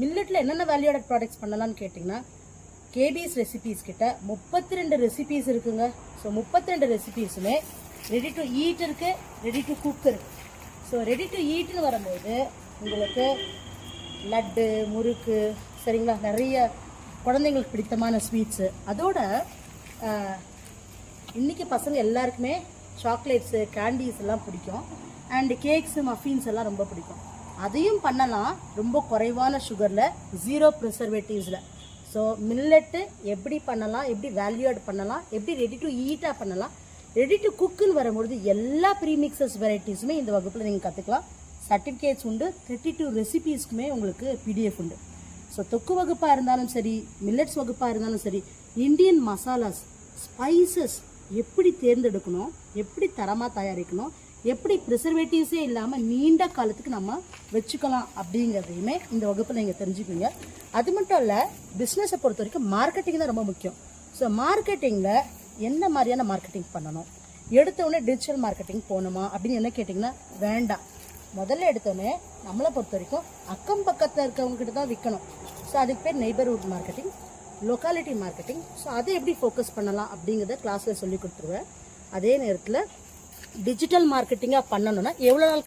மில்லட்டில் என்னென்ன value added products பண்ணலாம்னு கேட்டிங்கன்னா கேபிஎஸ் ரெசிபீஸ் கிட்ட முப்பத்தி ரெண்டு ரெசிபீஸ் இருக்குங்க. ஸோ முப்பத்தி ரெண்டு ரெசிபீஸுமே ரெடி டு ஈட் இருக்குது ரெடி டு குக் இருக்கு ஸோ ரெடி டு ஈட்னு வரும்போது உங்களுக்கு லட்டு முறுக்கு சரிங்களா? நிறைய குழந்தைங்களுக்கு பிடித்தமான ஸ்வீட்ஸு அதோட இன்றைக்கி பசங்க எல்லாருக்குமே சாக்லேட்ஸு கேண்டீஸ் எல்லாம் பிடிக்கும். அண்டு கேக்ஸு மஃபின்ஸ் எல்லாம் ரொம்ப பிடிக்கும். அதையும் பண்ணலாம். ரொம்ப குறைவான சுகரில் ஜீரோ ப்ரிசர்வேட்டிவ்ஸில் ஸோ மில்லட்டு எப்படி பண்ணலாம் எப்படி வேல்யூ ஆட் பண்ணலாம் எப்படி ரெடி டு ஈட்டாக பண்ணலாம் ரெடி டு குக்குன்னு வரும்பொழுது எல்லா ப்ரீமிக்சஸ் வெரைட்டிஸுமே இந்த வகுப்பில் நீங்கள் கற்றுக்கலாம் சர்டிஃபிகேட்ஸ் உண்டு தேர்ட்டி டூ ரெசிபீஸ்க்குமே உங்களுக்கு பிடிஎஃப் உண்டு. ஸோ தொக்கு வகுப்பாக இருந்தாலும் சரி மில்லட்ஸ் வகுப்பாக இருந்தாலும் சரி இந்தியன் மசாலாஸ் ஸ்பைசஸ் எப்படி தேர்ந்தெடுக்கணும் எப்படி தரமாக தயாரிக்கணும் எப்படி ப்ரிசர்வேட்டிவ்ஸே இல்லாமல் நீண்ட காலத்துக்கு நம்ம வச்சுக்கலாம் அப்படிங்கிறதையுமே இந்த வகுப்பில் நீங்கள் தெரிஞ்சுக்குவீங்க. அது மட்டும் இல்லை பிஸ்னஸை பொறுத்த வரைக்கும் மார்க்கெட்டிங் தான் ரொம்ப முக்கியம். ஸோ மார்க்கெட்டிங்கில் என்ன மாதிரியான மார்க்கெட்டிங் பண்ணணும்? எடுத்தவொடனே டிஜிட்டல் மார்க்கெட்டிங் போகணுமா அப்படின்னு என்ன கேட்டிங்கன்னா வேண்டாம். முதல்ல எடுத்தோடனே நம்மளை பொறுத்த வரைக்கும் அக்கம் பக்கத்தில் இருக்கவங்ககிட்ட தான் விற்கணும். ஸோ அதுக்கு பேர் neighbourhood marketing locality marketing so அதை எப்படி ஃபோக்கஸ் பண்ணலாம் அப்படிங்கிறத கிளாஸில் சொல்லி கொடுத்துருவேன். அதே நேரத்தில் டிஜிட்டல் மார்க்கெட்டிங்காக பண்ணணும்னா எவ்வளோ நாள்